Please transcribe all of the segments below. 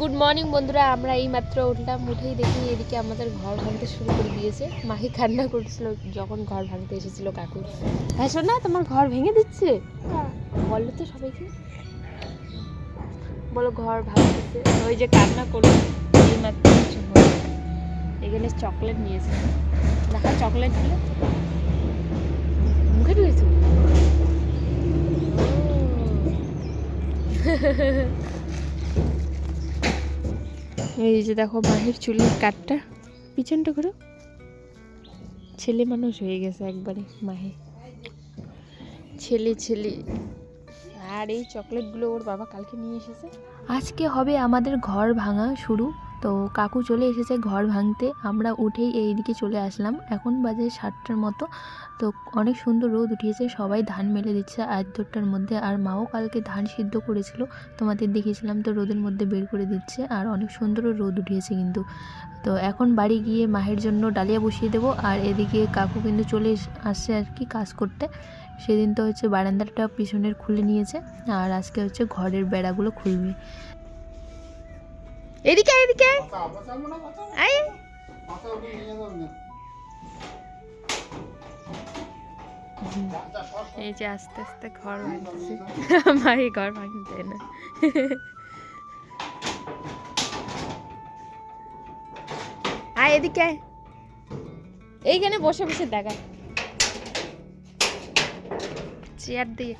Good morning বন্ধুরা। আমরা এই মাত্র উঠলাম উঠেই দেখি এদিকে আমাদের ঘর ভাঙতে শুরু করে দিয়েছে। মাহি কান্না করছিল যখন ঘর ভাঙতে এসেছিল কাকু। হ্যাঁ শোনা তোমার ঘর ভেঙে দিচ্ছে? বলো তো সবাইকে। বলো ঘর ভাঙতেছে। ওই যে কান্না করল এই মাত্র কিছু। এখানে চকলেট নিয়েছে দেখা চকলেট হলে মুখে ঢুকেছে এই যে দেখো মাহের চুলের কাটটা পিছনটা করো ছেলে মানুষ হয়ে গেছে একবারে মাহে। ছেলে ছেলে। আর এই চকলেটগুলো ওর বাবা কালকে নিয়ে এসেছে। আজকে হবে আমাদের ঘর ভাঙা শুরু। তো কাকু চলে এসেছে ঘর ভাঙতে। আমরা উঠেই এই দিকে চলে আসলাম। এখন বাজে সাতটার মতো। তো অনেক সুন্দর রোদ উঠিয়েছে। সবাই ধান মেলে দিচ্ছে আজ দোরটার মধ্যে। আর মাও কালকে ধান সিদ্ধ করেছিল। তোমাদের দেখিয়েছিলাম তো রোদের মধ্যে বের করে দিচ্ছে। আর অনেক সুন্দরও রোদ উঠিয়েছে কিন্তু। তো এখন বাড়ি গিয়ে মাহের জন্য ডালিয়া বসিয়ে দেবো। আর এদিকে কাকু কিন্তু চলে আসছে আর কি কাজ করতে। সেদিন তো হচ্ছে বারান্দাটা পিছনের খুলে নিয়েছে, আর আজকে হচ্ছে ঘরের বেড়াগুলো খুলবে। এদিকে এদিকে আয়। এই যে আস্তে আস্তে ঘর ভাঙতেছে মাই ঘর ভাঙতে না। আয়, এদিকে আয়। এইখানে বসে বসে দেখা। চেয়ার দিয়ে।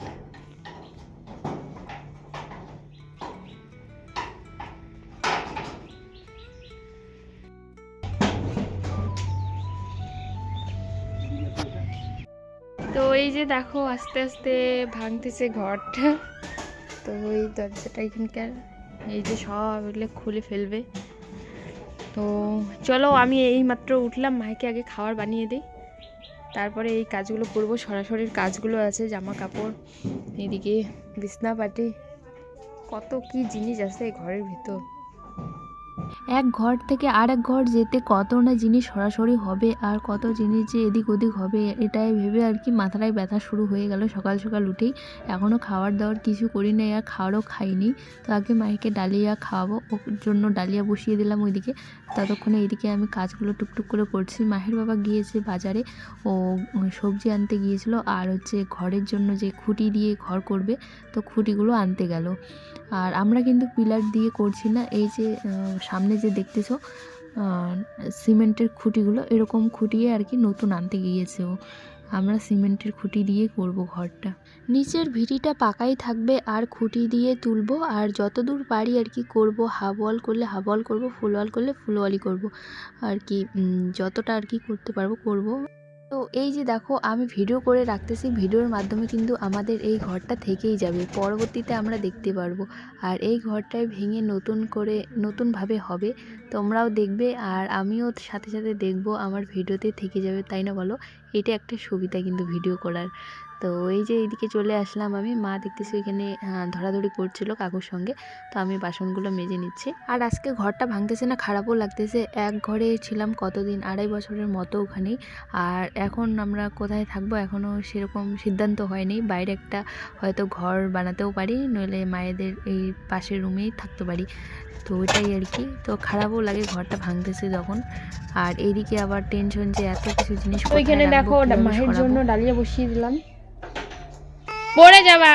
তো এই যে দেখো, আস্তে আস্তে ভাঙতেছে ঘরটা। তো এই দরজাটা এখানকার, এই যে সব এগুলো খুলে ফেলবে। তো চলো, আমি এই মাত্র উঠলাম, মাইকে আগে খাবার বানিয়ে দিই। তারপরে এই কাজগুলো করব সরাসরি কাজগুলো আছে জামা কাপড় এদিকে বিছনা পাটি কত কি জিনিস আছে ঘরের ভিতর। এক ঘর থেকে আরেক ঘর যেতে কত না জিনিস সরাসরি হবে আর কত জিনিস যে এদিক ওদিক হবে, এটাই ভেবে আর কি মাথাটায় ব্যথা শুরু হয়ে গেল সকাল সকাল উঠেই। এখনও খাবার দাওয়ার কিছু করি নাই আর খাওয়ারও খাইনি। তো আগে মাইকে ডালিয়া খাওয়াবো, ওর জন্য ডালিয়া বসিয়ে দিলাম ওইদিকে। ততক্ষণে এইদিকে আমি কাজগুলো টুকটুক করে করছি। মাহের বাবা গিয়েছে বাজারে, ও সবজি আনতে গিয়েছিল আর হচ্ছে ঘরের জন্য যে খুঁটি দিয়ে ঘর করবে, তো খুঁটিগুলো আনতে গেল। আর আমরা কিন্তু পিলার দিয়ে করছি না, এই যে সামনে যে দেখতেছো সিমেন্টের খুঁটিগুলো, এরকম খুঁটিয়ে আর কি নতুন আনতে গিয়েছে ও। আমরা সিমেন্টের খুঁটি দিয়ে করব ঘরটা। নিচের ভিটিটা পাকাই থাকবে, আর খুঁটি দিয়ে তুলবো, আর যতদূর পারি আর কি করব ওয়াল করলে ওয়াল করব ফুল ওয়াল করলে ফুল ওয়ালই করব। আর কি যতটা আর কি করতে পারব, করব। তো এই যে দেখো, আমি ভিডিও করে রাখতেছি, ভিডিওর মাধ্যমে কিন্তু আমাদের এই ঘরটা থেকেই যাবে। পরবর্তীতে আমরা দেখতে পারব। আর এই ঘরটায় ভেঙে নতুন করে, নতুনভাবে হবে। তোমরাও দেখবে আর আমিও সাথে সাথে দেখব আমার ভিডিওতে থেকে যাবে, তাই না বলো? এটা একটা সুবিধা কিন্তু ভিডিও করার। তো এই যে এইদিকে চলে আসলাম আমি। মা দেখতেছি এখানে ধরাধরি করছিল কাকুর সঙ্গে। তো আমি বাসনগুলো মেজে নিচ্ছি। আর আজকে ঘরটা ভাঙতেছে না খারাপও লাগতেছে। এক ঘরে ছিলাম কতদিন? আড়াই বছরের মতো ওখানেই। আর এখন আমরা কোথায় থাকব? এখনও সেরকম সিদ্ধান্ত হয়নি। বাইরে একটা হয়তো ঘর বানাতেও পারি নইলে মায়েদের এই পাশের রুমেই থাকতে পারি। তো ওইটাই আর কি। তো খারাপও লাগে ঘরটা ভাঙতেছে যখন। আর এইদিকে আবার টেনশন যে এত কিছু জিনিস ওইখানে দেখো মায়ের জন্য ডালিয়া বসিয়ে দিলাম। পড়ে যাবা।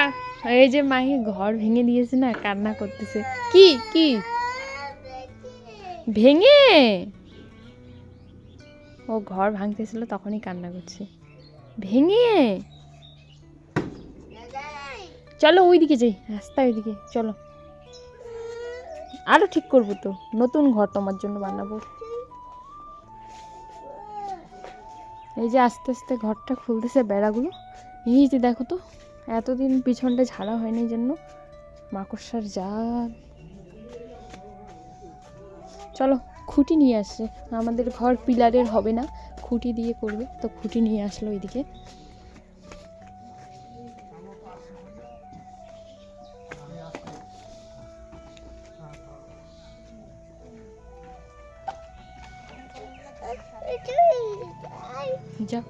এই যে মাহি ঘর ভেঙে দিয়েছে না, কান্না করতেছে। কি কি? ভেঙে? ও ঘর ভাঙতেছিল, তখনই কান্না করছে। ভেঙে? চলো ওইদিকে যাই, রাস্তা ওইদিকে, চলো। আরও ঠিক করব তো, নতুন ঘর তোমার জন্য বানাবো। এই যে আস্তে আস্তে ঘরটা খুলতেছে বেড়াগুলো। এই যে দেখো তো এতদিন পিছনটা ঝাড়া হয়নি জন্য মাকড়সার যা চলো, খুঁটি নিয়ে আসছে। আমাদের ঘর পিলারের হবে না, খুঁটি দিয়ে করবে। তো খুঁটি নিয়ে আসলো ওইদিকে। যা।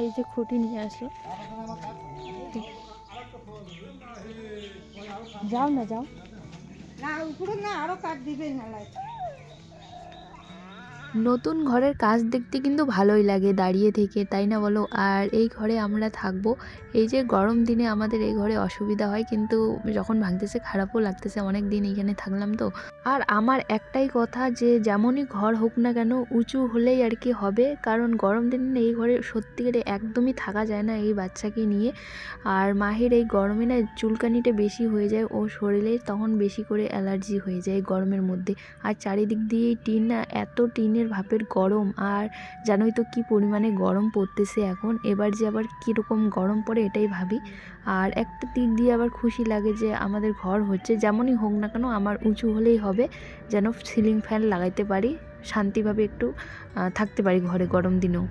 এই যে খুঁটি নিয়ে আসলো। যাও না যাও। না, উপরে না, আরও কাঠ দিবে না নতুন ঘরের কাজ দেখতে কিন্তু ভালোই লাগে দাঁড়িয়ে থেকে, তাই না বলো? আর এই ঘরে আমরা থাকব। এই যে গরম দিনে আমাদের এই ঘরে অসুবিধা হয়, কিন্তু যখন ভাঙতেছে খারাপও লাগতেছে, অনেক দিন এখানে থাকলাম তো। আর আমার একটাই কথা যে যেমনই ঘর হোক না কেন, উঁচু হলেই আর কি হবে। কারণ গরম দিনে এই ঘরে সত্যিকারে একদমই থাকা যায় না এই বাচ্চাকে নিয়ে। আর মাহের এই গরমে না চুলকানিটা বেশি হয়ে যায়, ও শরীরে তখন বেশি করে অ্যালার্জি হয়ে যায় গরমের মধ্যে। আর চারিদিক দিয়ে টিন না, এত টিনের ভাপের গরম আর জানোই তো কি পরিমাণে গরম পড়তেছে এখন। এবার যে আবার কীরকম গরম পড়ে এটাই ভাবি। আর একটা দিক দিয়ে আবার খুশি লাগে যে আমাদের ঘর হচ্ছে যেমনই হোক না কেন আমার উঁচু হলেই হবে, যেন সিলিং ফ্যান লাগাইতে পারি, শান্তিভাবে একটু থাকতে পারি ঘরে গরম দিনেও।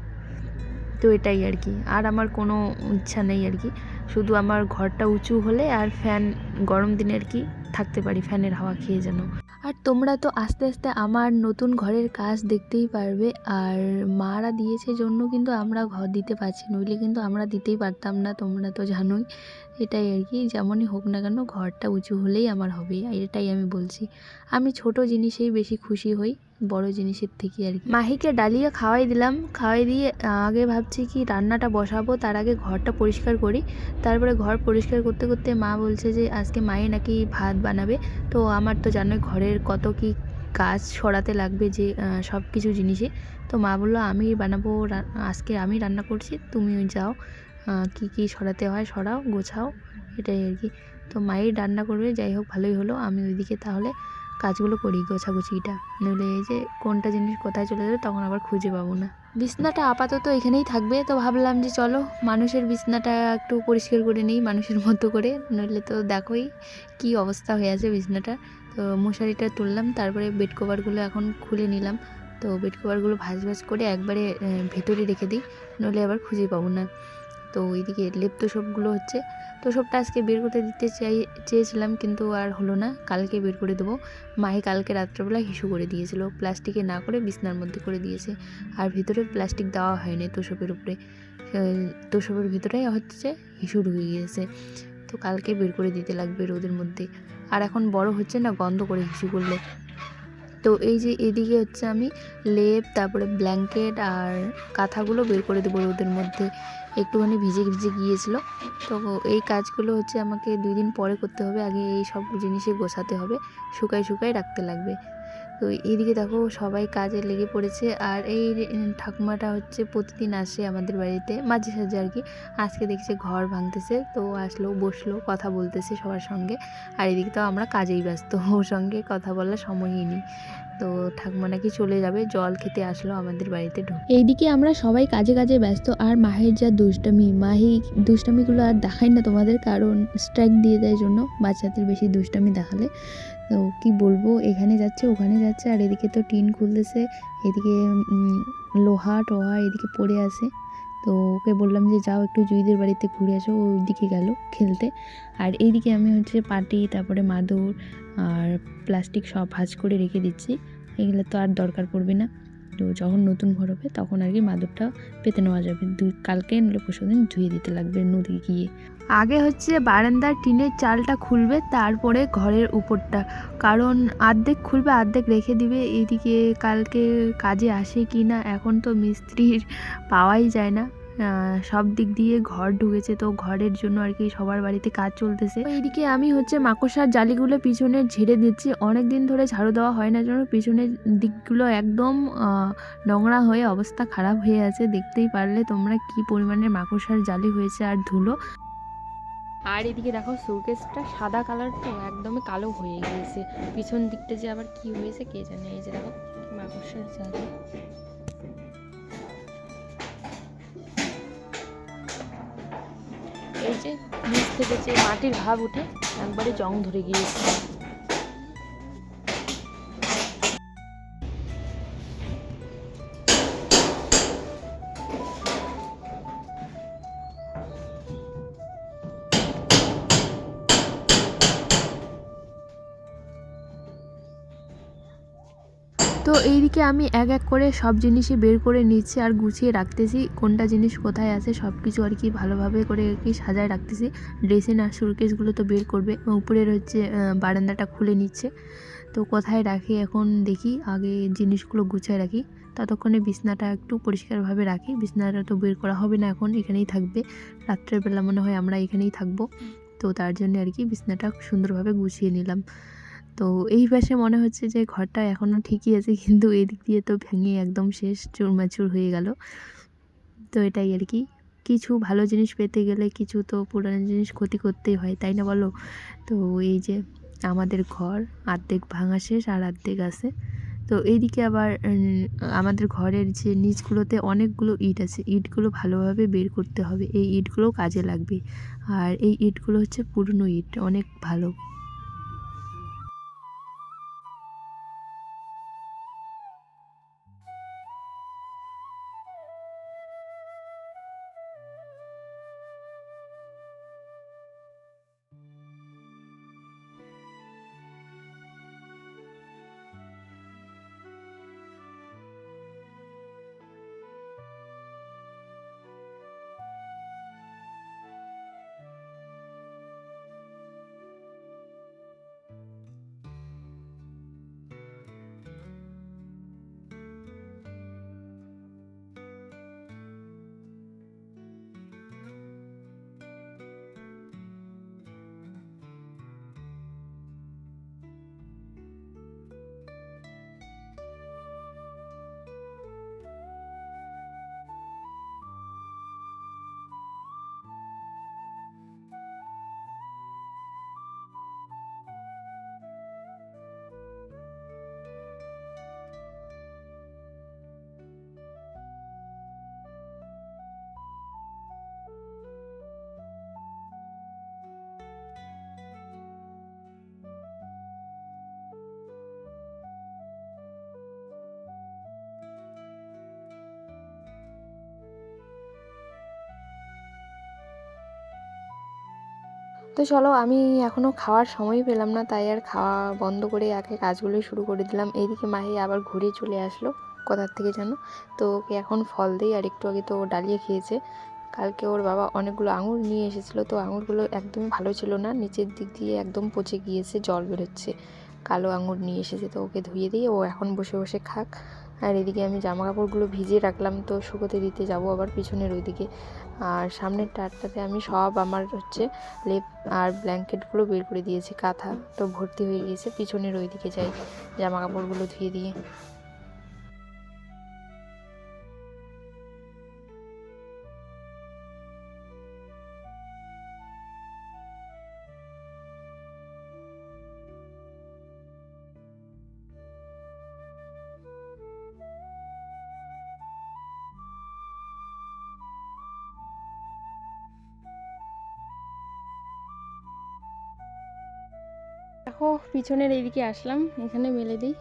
তো এটাই আর কি। আর আমার কোনো ইচ্ছা নেই আর কি। শুধু আমার ঘরটা উঁচু হলে আর ফ্যান গরম দিনে আর কি থাকতে পারি ফ্যানের হাওয়া খেয়ে যেন। আর তোমরা তো আস্তে আস্তে আমার নতুন ঘরের কাজ দেখতেই পারবে। আর মারা দিয়েছে জন্য কিন্তু আমরা ঘর দিতে পারছি নইলে কিন্তু আমরা দিতেই পারতাম না, তোমরা তো জানোই। এটাই আর কি, যেমনই হোক না কেন ঘরটা উঁচু হলেই আমার হবে এটাই আমি বলছি। আমি ছোট জিনিসেই বেশি খুশি হই, বড় জিনিসের থেকে আর কি। মাহিকে ডালিয়া খাওয়াই দিলাম, খাওয়াই দিয়ে আগে ভাবছি কি রান্নাটা বসাবো, তার আগে ঘরটা পরিষ্কার করি। তারপরে ঘর পরিষ্কার করতে করতে মা বলছে যে, আজকে মায়ে নাকি ভাত বানাবে। তো আমার তো জানোই ঘরের কত কি কাজ সরাতে লাগবে যে সব কিছু জিনিসে। তো মা বলল আমি বানাবো আজকে আমি রান্না করছি তুমি যাও। কি কি সরাতে হয় সরাও, গোছাও, এটাই আর কি। তো মায়ের রান্না করবে, যাই হোক ভালোই হলো, আমি ওইদিকে তাহলে কাজগুলো করি গোছাগুছিটা। নইলে এই যে কোনটা জিনিস কোথায় চলে যাবে তখন আবার খুঁজে পাবো না। বিছনাটা আপাতত এখানেই থাকবে, তো ভাবলাম যে চলো মানুষের বিছনাটা একটু পরিষ্কার করে নিই, মানুষের মতো করে। নইলে তো দেখোই কি অবস্থা হয়ে আছে বিছনাটা। তো মশারিটা তুললাম, তারপরে বেড কভারগুলো এখন খুলে নিলাম। তো বেড কভারগুলো ভাজ ভাজ করে একবারে ভেতরে রেখে দিই, নইলে আবার খুঁজে পাবো না। তো ওইদিকে লেপ তোষবগুলো হচ্ছে। তোষবটা আজকে বের করতে দিতে চাই চেয়েছিলাম কিন্তু আর হলো না। কালকে বের করে দেবো। মাহি কালকে রাত্রেবেলা হিসু করে দিয়েছিল। প্লাস্টিকে না করে বিছনার মধ্যে করে দিয়েছে। আর ভিতরে প্লাস্টিক দেওয়া হয়নি তোষবের উপরে। আহ, তোষবের ভিতরে হচ্ছে হিসু ঢুকে গিয়েছে। তো কালকে বের করে দিতে লাগবে রোদের মধ্যে। আর এখন বড় হচ্ছে না গন্ধ করে হিসু করলে। তো এই যে এদিকে হচ্ছে আমি লেপ, তারপরে ব্ল্যাঙ্কেট আর কাঁথাগুলো বের করে দেবো রোদের মধ্যে। একটুখানি ভিজে ভিজে গিয়েছিল। তো এই কাজগুলো হচ্ছে আমাকে দুই দিন পরে করতে হবে। আগে এই সব জিনিসে গোছাতে হবে। শুকাই শুকাই রাখতে লাগবে। তো এইদিকে দেখো সবাই কাজে লেগে পড়েছে। আর এই ঠাকুমাটা হচ্ছে প্রতিদিন আসে আমাদের বাড়িতে, মাঝে সাঝে আর কি। আজকে দেখছে ঘর ভাঙতেছে, তো আসলো, বসল, কথা বলতেছে সবার সঙ্গে। আর এদিকে তো আমরা কাজেই ব্যস্ত, ওর সঙ্গে কথা বলার সময়ই নেই। তো ঠাকুমা নাকি চলে যাবে, জল খেতে আসলো আমাদের বাড়িতে ঢুকে। এইদিকে আমরা সবাই কাজে কাজে ব্যস্ত, আর মাহের যা দুষ্টামি, মাহি দুষ্টামিগুলো আর দেখাই না তোমাদের, কারণ স্ট্রাইক দিয়ে দেয় জন্য, বাচ্চাদের বেশি দুষ্টামি দেখালে। তো কি বলব, এখানে যাচ্ছে, ওখানে যাচ্ছে, আর এদিকে তো টিন খুলতেছে, এদিকে লোহা টোহা এদিকে পড়ে আছে। তো ওকে বললাম যে, যাও একটু জুইদের বাড়িতে ঘুরে আসো ওইদিকে গেল খেলতে। আর এইদিকে আমি হচ্ছে পাটি, তারপরে মাদুর আর প্লাস্টিক সব ভাঁজ করে রেখে দিচ্ছি। এগুলো তো আর দরকার পড়বে না। তো যখন নতুন ঘর হবে, তখন আর কি মাদুরটা পেতে নেওয়া যাবে। কালকে নইলে পরশু দিন ধুয়ে দিতে লাগবে নদী গিয়ে আগে হচ্ছে বারান্দার টিনের চালটা খুলবে, তারপরে ঘরের উপরটা। কারণ আর্ধেক খুলবে, আর্ধেক রেখে দিবে। এইদিকে কালকে কাজে আসে কি না, এখন তো মিস্ত্রির পাওয়াই যায় না। সব দিক দিয়ে ঘর ঢুকেছে, তো ঘরের জন্য আর কি সবার বাড়িতে কাজ চলতেছে। এইদিকে আমি হচ্ছে মাকড়সার জালিগুলো পিছনে ঝেড়ে দিচ্ছি। অনেক দিন ধরে ঝাড়ু দেওয়া হয় না জন্য পিছনের দিকগুলো একদম নোংরা হয়ে অবস্থা খারাপ হয়ে আছে। দেখতেই পারলে তোমরা কি পরিমাণের মাকড়সার জালি হয়েছে আর ধুলো। আর এদিকে দেখো সুরকেসটা সাদা কালার তো একদমই কালো হয়ে গিয়েছে। পিছন দিকটা যে আবার কি হয়েছে কে জানে? এই যে দেখো মাকড়সার জালি এই যে নিচ থেকে যে মাটির ভাব উঠে, একবারে জং ধরে গিয়েছে। তো এইদিকে আমি এক এক করে সব জিনিসই বের করে নিচ্ছি আর গুছিয়ে রাখতেছি। কোনটা জিনিস কোথায় আছে সব কিছু আর কি ভালোভাবে করে আর কি সাজায় রাখতেছি। ড্রেসিং আর সুরকেসগুলো তো বের করবে এবং উপরের হচ্ছে বারান্দাটা খুলে নিচ্ছে। তো কোথায় রাখি এখন দেখি আগে জিনিসগুলো গুছিয়ে রাখি। ততক্ষণে বিছনাটা একটু পরিষ্কারভাবে রাখি। বিছনাটা তো বের করা হবে না এখন এখানেই থাকবে। রাত্রের বেলা মনে হয় আমরা এখানেই থাকব। তো তার জন্য আর কি বিছনাটা সুন্দরভাবে গুছিয়ে নিলাম। তো এই পাশে মনে হচ্ছে যে ঘরটা এখনও ঠিকই আছে, কিন্তু এদিক দিয়ে তো ভেঙে একদম শেষ চুরমাচুর হয়ে গেল। তো এটাই আর কি। কিছু ভালো জিনিস পেতে গেলে কিছু তো পুরানো জিনিস ক্ষতি করতেই হয়, তাই না বলো? তো এই যে আমাদের ঘর, আর্ধেক ভাঙা শেষ আর আর্ধেক আছে। তো এইদিকে আবার আমাদের ঘরের যে নিচগুলোতে অনেকগুলো ইট আছে, ইটগুলো ভালোভাবে বের করতে হবে। এই ইটগুলো কাজে লাগবে। আর এই ইটগুলো হচ্ছে পুরনো ইট, অনেক ভালো। তো চলো আমি এখনও খাওয়ার সময় পেলাম না, তাই আর খাওয়া বন্ধ করে আগে কাজগুলোই শুরু করে দিলাম। এইদিকে মাহি আবার ঘুরে চলে আসলো, কোথার থেকে যেন। তো ওকে এখন ফল দিই, আর একটু আগে তো ডালিয়ে খেয়েছে। কালকে ওর বাবা অনেকগুলো আঙুর নিয়ে এসেছিল, তো আঙুরগুলো একদমই ভালো ছিল না, নিচের দিক দিয়ে একদম পচে গিয়েছে, জল বেরোচ্ছে। কালো আঙুর নিয়ে এসেছে, তো ওকে ধুয়ে দিয়ে ও এখন বসে বসে খাক। আর এদিকে আমি জামা কাপড়গুলো ভিজিয়ে রাখলাম, তো শুকোতে দিতে যাব আবার পিছনের ওইদিকে। আর সামনের টাটটাতে আমি সব আমার হচ্ছে লেপ আর ব্ল্যাঙ্কেটগুলো বের করে দিয়েছি, কাঁথা। তো ভর্তি হয়ে গিয়েছে, পিছনের ওইদিকে যাই জামা কাপড়গুলো ধুয়ে দিয়ে। দেখো, পিছনের এইদিকে আসলাম, এখানে মেলে দিই।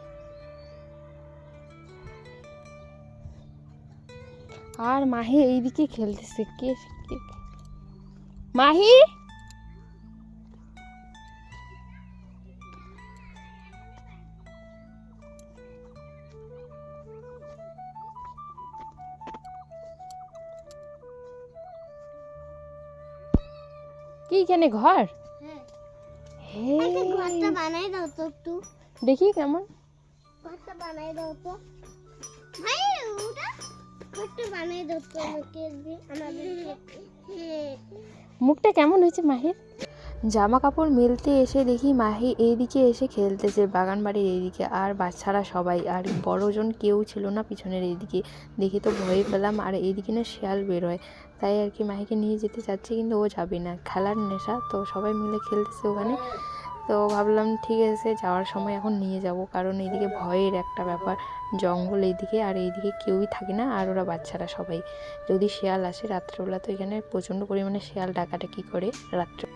আর মাহি এইদিকে খেলতেছে, কে কে মাহি? কি এখানে ঘর? ঘরটা বানাই দাও তো একটু। দেখি কেমন। ঘরটা বানাই দাও তো। ভাই ওটা ঘরটা বানাই দাও তো আমাকে আমাদের মুখটা কেমন হয়েছে মাহির? জামা কাপড় মেলতে এসে দেখি মাহি এইদিকে এসে খেলতেছে বাগান বাড়ির এইদিকে আর বাচ্চারা সবাই আর বড়জন কেউ ছিল না পিছনের এইদিকে। দেখে তো ভয় পেলাম আর এইদিকে না শিয়াল বেরোয়। তাই আর কি মাহিকে নিয়ে যেতে চাচ্ছি, কিন্তু ও যাবে না। খেলার নেশা, তো সবাই মিলে খেলতেছে ওখানে। তো ভাবলাম ঠিক আছে, যাওয়ার সময় এখন নিয়ে যাব, কারণ এইদিকে ভয়ের একটা ব্যাপার। জঙ্গল এইদিকে আর এইদিকে কেউই থাকে না, আর ওরা বাচ্চারা সবাই। যদি শেয়াল আসে, রাত্রেবেলা তো এখানে প্রচণ্ড পরিমাণে শেয়াল ডাকাটা ডাকাডাকি করে রাত্রে।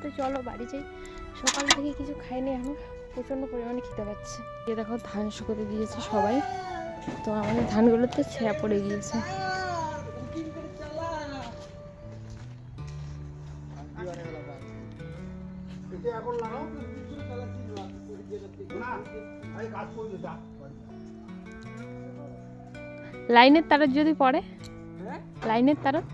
তো চলো বাড়ি যাই। সকাল থেকে কিছু খাইনি এখন, প্রচণ্ড পরিমাণে খেতে পাচ্ছে। দেখো, ধান শুকোতে দিয়েছে সবাই। তো আমাদের ধানগুলোতে ছেঁড়া পড়ে গিয়েছে। লাইনের তারত যদি পড়ে, লাইনের তারত।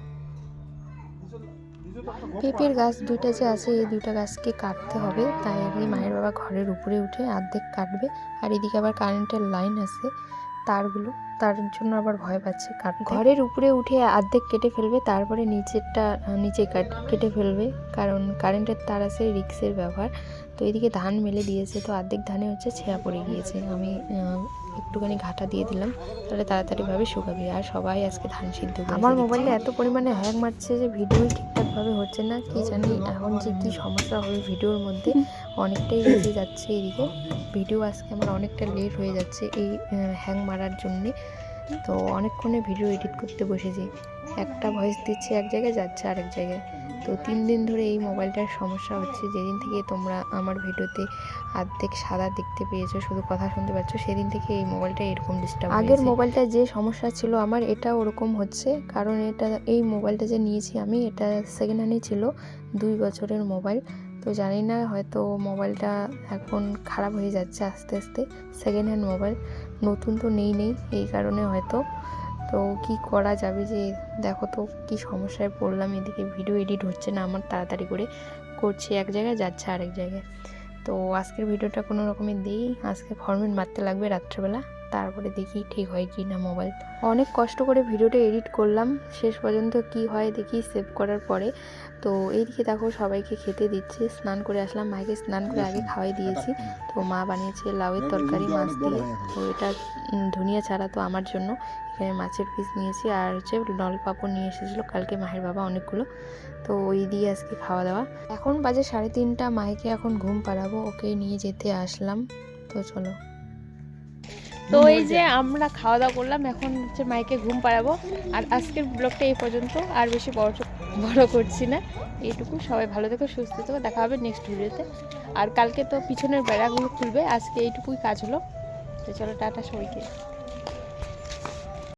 পেঁপের গাছ দুইটা যে আছে, এই দুইটা গাছকে কাটতে হবে। তাই আর মায়ের বাবা ঘরের উপরে উঠে অর্ধেক কাটবে। আর এদিকে আবার কারেন্টের লাইন আছে। তারগুলো তার জন্য আবার ভয় পাচ্ছে। কারণ ঘরের উপরে উঠে অর্ধেক কেটে ফেলবে তারপরে নিচেরটা নিচে কাট কেটে ফেলবে। কারণ কারেন্টের তার আছে রিক্সের ব্যবহার। তো এদিকে ধান মেলে দিয়েছে তো অর্ধেক ধানে হচ্ছে ছেঁড়া পড়ে গিয়েছে। আমি একটুখানি ঘাটা দিয়ে দিলাম তাহলে তাড়াতাড়িভাবে শুকাবে। আর সবাই আজকে ধান সিদ্ধ আমার মোবাইলে এত পরিমাণে হ্যাং মারছে যে ভিডিও ঠিকঠাকভাবে হচ্ছে না। কি জানি এখন যে কী সমস্যা হবে ভিডিওর মধ্যে অনেকটাই বেঁচে যাচ্ছে এদিকে। ভিডিও আজকে আমার অনেকটা লেট হয়ে যাচ্ছে এই হ্যাং মারার জন্যে। তো অনেকক্ষণে ভিডিও এডিট করতে বসেছি। একটা ভয়েস দিচ্ছে এক জায়গায় যাচ্ছে আরেক জায়গায়। তো তিন দিন ধরে এই মোবাইলটার সমস্যা হচ্ছে। যেদিন থেকে তোমরা আমার ভিডিওতে অর্ধেক সাদা দেখতে পেয়েছ শুধু কথা শুনতে পাচ্ছ সেদিন থেকে এই মোবাইলটা এরকম ডিস্টার্ব আগের মোবাইলটা যে সমস্যা ছিল আমার এটা ওরকম হচ্ছে। কারণ এটা এই মোবাইলটা যে নিয়েছি আমি এটা সেকেন্ড হ্যান্ডই ছিল দুই বছরের মোবাইল। তো জানি না হয়তো মোবাইলটা এখন খারাপ হয়ে যাচ্ছে আস্তে আস্তে সেকেন্ড হ্যান্ড মোবাইল। নতুন তো নেই নেই এই কারণে হয়তো তো কি করা যাবে যে, দেখো তো কি সমস্যায় পড়লাম, এদিকে ভিডিও এডিট হচ্ছে না, আমার তাড়াতাড়ি করে করছি এক জায়গায়, যাচ্ছে আরেক জায়গায়। তো আজকের ভিডিওটা কোনো রকমের দিই, আজকে ফরমেট মারতে লাগবে রাত্রেবেলা। তারপরে দেখি ঠিক হয় কি না মোবাইল। অনেক কষ্ট করে ভিডিওটা এডিট করলাম। শেষ পর্যন্ত কি হয় দেখি সেভ করার পরে। তো এইদিকে দেখো সবাইকে খেতে দিচ্ছে। স্নান করে আসলাম। মাকে স্নান করে আগে খাওয়াই দিয়েছি। তো মা বানিয়েছে লাউয়ের তরকারি মাছ দিয়ে। তো এটা ধনিয়া ছাড়া তো আমার জন্য। এখানে মাছের পিস নিয়েছি আর হচ্ছে নল পাপড় নিয়ে এসেছিল। কালকে মায়ের বাবা অনেকগুলো। তো ওই দিয়ে আজকে খাওয়া দাওয়া। এখন বাজে সাড়ে তিনটা। মাইকে এখন ঘুম পাড়াবো। ওকে নিয়ে যেতে আসলাম। তো চলো। তো এই যে আমরা খাওয়া দাওয়া করলাম এখন হচ্ছে মাইকে ঘুম পাড়াবো। আর আজকের ব্লগটা এই পর্যন্ত আর বেশি বড় বড় করছি না। এইটুকু সবাই ভালো থেকো সুস্থ থেকো দেখা হবে নেক্সট ভিডিওতে আর কালকে তো পিছনের বেড়াগুলো খুলবে আজকে এইটুকুই কাজ হলো। তো চলো টাটা সবাইকে।